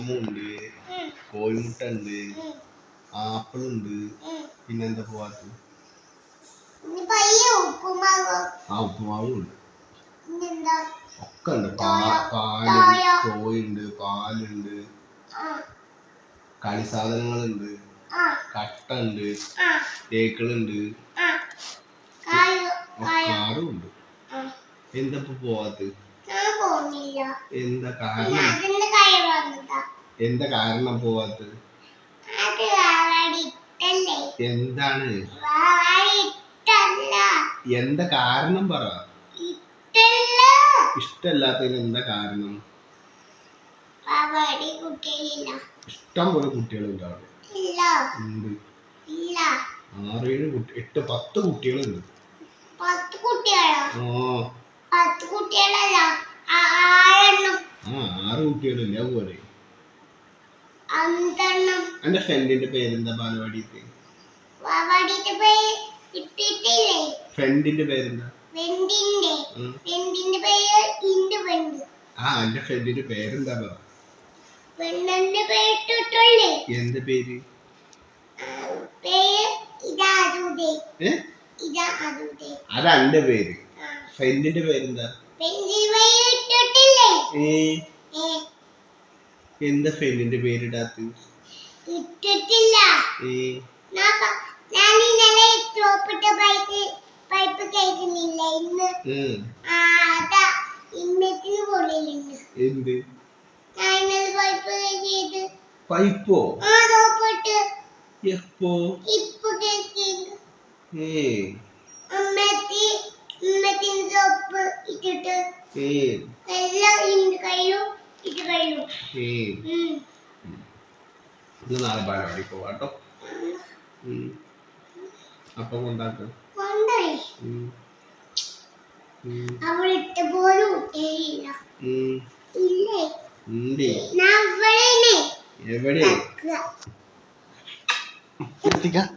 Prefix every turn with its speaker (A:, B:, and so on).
A: മാമുണ്ട് കോഴിമുട്ട ഉണ്ട് ആപ്പിൾ ഉണ്ട് പിന്നെന്താ പോവാത്ത ആ ഉപ്പുമാവും ഉണ്ട്. ഒക്കെ ഉണ്ട്. പാലുണ്ട്
B: പാൽ.
A: കോഴിയുണ്ട് പാലുണ്ട്. കളി സാധനങ്ങളുണ്ട്. കട്ട ഉണ്ട് തേക്കളുണ്ട്. കാറും ഉണ്ട്. എന്താ പോവാത്ത? എന്താ കാരണം? എന്താ കാരണം
B: പോവാത്തത്?
A: എന്താണ്? എന്താ കാരണം പറ. ഇഷ്ടല്ലാത്തതിന് എന്താ കാരണം? ഇഷ്ടം പോലെ കുട്ടികളുണ്ട് അവിടെ. ഉണ്ട് ആറേഴ് കുട്ടി എട്ട് പത്ത് കുട്ടികളുണ്ട്. ആ. ആറ് കുട്ടികളില്ല പോലെ എന്റെ ഫ്രണ്ടിന്റെ പേരെന്താ ബാലവാടിയിട്ട്
B: വാവാടിന്റെ പേര് ഇട്ടിട്ടില്ലേ?
A: ഫ്രണ്ടിന്റെ പേരെന്താ? ആ എന്റെ ഫ്രണ്ടിന്റെ പേരെന്താ
B: വെണ്ണന്റെ പേര്
A: എന്ത് പേര്? ഫ്രണ്ടിന്റെ പേരെന്താ? ഏ. എന്താ ഫ്രണ്ടിന്റെ പേരിടാത്ത
B: ഇട്ടിട്ടില്ല.
A: ഏ.
B: ഞാൻ ഇന്നലെ ചോപ്പിട്ട പൈപ്പ് പൈപ്പ് കേൾക്കുന്നില്ല ഇന്ന്
A: ഉം.
B: ആ അതാ ഇന്നത്തിന് കൊള്ളിലുണ്ട്
A: എന്ത്?
B: ഞാൻ ഇന്നലെ പൈപ്പ് ചെയ്ത്
A: പൈപ്പോ?
B: ആ ചോപ്പിട്ട്
A: എപ്പോ?
B: ഇപ്പൊ കേൾക്കുന്നു
A: ഏ.
B: അമ്മത്തി അമ്മത്തിന്റെ ചോപ്പ് ഇട്ടിട്ട്. എല്ലാം ഇന്ന് കഴിയും.
A: ഇന്ന് നാളെ ബാലവാടി പോവാട്ടോ. അപ്പം കൊണ്ടാക്കാം.
B: ഇട്ട പോലും ഇല്ല.
A: ഉം. ഉണ്ട്
B: ഞാൻ അവളെ
A: എവിടെ? എത്തിക്കാം.